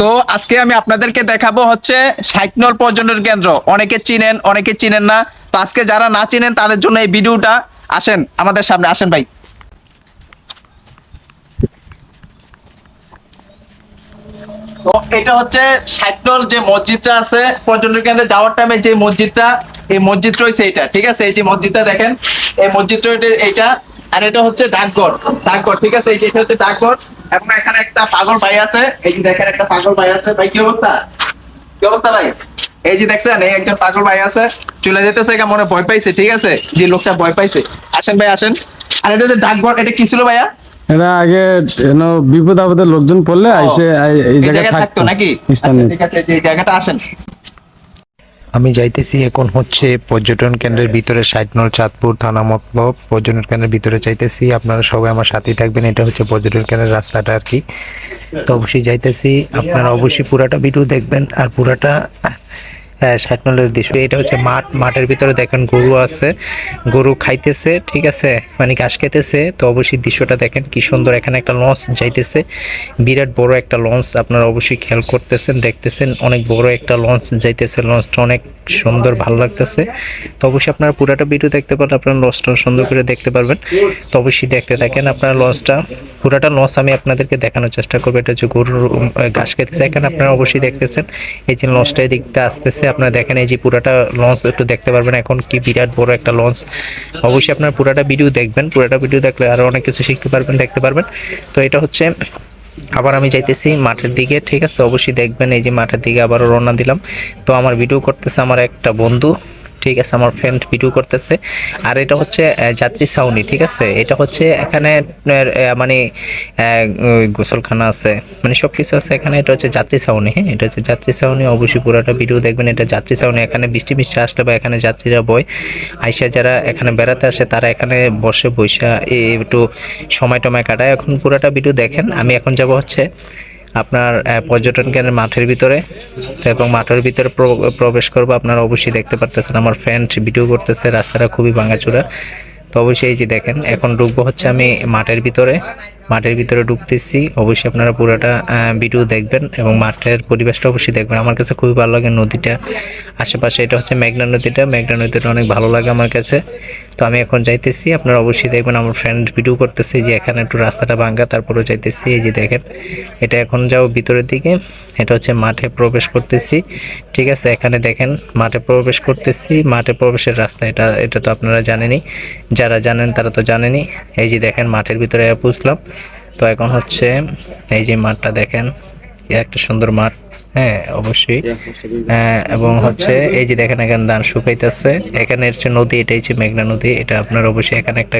তো আজকে আমি আপনাদেরকে দেখাবো হচ্ছে সাইকনল পর্যটন কেন্দ্র। অনেকে চিনেন অনেকে চিনেন না। তো আজকে যারা না চিনেন, তাদের জন্য এই ভিডিওটা আসেন, আমাদের সামনে আসেন ভাই। তো এটা হচ্ছে সাইকনল যে মসজিদটা আছে, পর্যটন কেন্দ্রে যাওয়ার টাইমে যে মসজিদটা, এই মসজিদ রয়েছে এটা ঠিক আছে? এই যে মসজিদটা দেখেন। এই মসজিদ এইটা। আর এটা হচ্ছে ডাকঘর। ডাকঘর ঠিক আছে? এই এটা হচ্ছে ডাকঘর। এবং এখানে একটা পাগল ভাই আছে। এই যে দেখেন একটা পাগল ভাই আছে। ভাই কি অবস্থা? কি অবস্থা ভাই? এই যে দেখছেন এই একজন পাগল ভাই আছে। চলে যেতেছে মনে ভয় পাইছে ঠিক আছে? যে লোকটা ভয় পাইছে। আসেন ভাই আসেন। আর এটা হচ্ছে ডাকঘর এটা কি ছিল ভাইয়া? এরা আগে এনো বিপদ আপদে লোকজন পড়লে আইসে এই জায়গায় থাকতো নাকি? আচ্ছা, ঠিক আছে এই জায়গাটা আসেন। আমি যাইতেছি এখন হচ্ছে পর্যটন কেন্দ্রের ভিতরে সাইটনল চাঁদপুর থানা মতলব। পর্যটন কেন্দ্রের ভিতরে চাইতেছি আপনারা সবাই আমার সাথেই থাকবেন। এটা হচ্ছে পর্যটন কেন্দ্রের রাস্তাটা আর কি। তো অবশ্যই যাইতেছি। আপনারা অবশ্যই পুরাটা ভিডিও দেখবেন। আর পুরাটা ষাটনলের দৃশ্য এটা হচ্ছে মাঠ, মাঠের ভিতরে দেখেন গরু আছে। গরু খাইতেছে, ঠিক আছে? মানে ঘাস খেতেছে, তো অবশ্যই দৃশ্যটা দেখেন কি সুন্দর এখানে একটা লঞ্চ যাইতেছে। বিরাট বড় একটা লঞ্চ, আপনারা অবশ্যই খেয়াল করতেছেন, দেখতেছেন। অনেক বড় একটা লঞ্চ যাইতেছে, লঞ্চটা অনেক সুন্দর, ভালো লাগতেছে। তো অবশ্যই আপনারা পুরাটা ভিডিও দেখতে পারলে আপনারা লঞ্চটা সুন্দর করে দেখতে পারবেন। তো অবশ্যই দেখতে থাকেন আপনারা লঞ্চটা। পুরাটা লঞ্চ আমি আপনাদেরকে দেখানোর চেষ্টা করব। এটা হচ্ছে গরুর ঘাস খেতেছে। এখানে আপনারা অবশ্যই দেখতেছেন, এই যে লঞ্চটা দেখতে আসতেছে। আপনারা দেখেন এই যে পুরাটা লঞ্চ একটু দেখতে পারবেন এখন কি বিরাট বড় একটা লঞ্চ অবশ্যই আপনারা পুরাটা ভিডিও দেখবেন। পুরাটা ভিডিও দেখলে আরও অনেক কিছু শিখতে পারবেন, দেখতে পারবেন। তো এটা হচ্ছে, আবার আমি যাইতেছি মাঠের দিকে, ঠিক আছে? অবশ্যই দেখবেন এই যে মাঠের দিকে আবারও রওনা দিলাম। তো আমার ভিডিও করতেছে আমার একটা বন্ধু। ঠিক আছে, আমার ফ্রেন্ড ভিডিও করতেছে। আর এটা হচ্ছে যাত্রী ছাউনি, ঠিক আছে? এটা হচ্ছে এখানে মানে গোসলখানা আছে। মানে সব কিছু আছে এখানে, এটা হচ্ছে যাত্রী ছাউনি হ্যাঁ? এটা হচ্ছে যাত্রী ছাউনি, অবশ্যই পুরোটা ভিডিও দেখবেন। এটা যাত্রী ছাউনি, এখানে বৃষ্টি মিষ্টি আসলে বা এখানে যাত্রীরা বয়। আইসা যারা এখানে বেড়াতে আসে, তারা এখানে বসে বৈশা একটু সময় টময় কাটায়। এখন পুরোটা ভিডিও দেখেন। আমি এখন যাব হচ্ছে আপনার পর্যটন কেন্দ্রের মাঠের ভিতরে এবং মাঠের ভিতরে প্রবেশ করব। আপনারা অবশ্যই দেখতে পারতেছেন, আমার ফ্রেন্ড ভিডিও করতেছে, রাস্তাটা খুবই ভাঙাচোরা। তো অবশ্যই এই যে দেখেন, এখন ঢুকবো হচ্ছে আমি মাঠের ভিতরে। মাঠের ভিতরে ঢুকতেছি, অবশ্যই আপনারা পুরোটা ভিডিও দেখবেন এবং মাঠের পরিবেশটা অবশ্যই দেখবেন। আমার কাছে খুবই ভালো লাগে নদীটা। আশেপাশে এটা হচ্ছে মেঘনা নদীটা। মেঘনা নদীটা অনেক ভালো লাগে আমার কাছে। তো আমি এখন যাইতেছি। আপনারা অবশ্যই দেখবেন আমার ফ্রেন্ড ভিডিও করতেছে যে এখানে একটু রাস্তাটা ভাঙ্গা তারপরে যাইতেছি। এই যে দেখেন, এটা এখন যাও ভিতরের দিকে। এটা হচ্ছে মাঠে প্রবেশ করতেছি। ঠিক আছে, এখানে দেখেন, মাঠে প্রবেশ করতেছি। মাঠে প্রবেশের রাস্তা এটা এটা তো আপনারা জানেনই। যারা জানেন তারা তো জানেনই। এই যে দেখেন, মাঠের ভিতরে পুষলাম তো এখন হচ্ছে, এই যে মাঠটা দেখেন, একটা সুন্দর মাঠ। হ্যাঁ অবশ্যই। এবং হচ্ছে এই যে দেখেন এখানে ধান শুকাইতেছে। এখানে হচ্ছে নদী এটা হচ্ছে মেঘনা নদী। এটা আপনার অবশ্যই এখানে একটা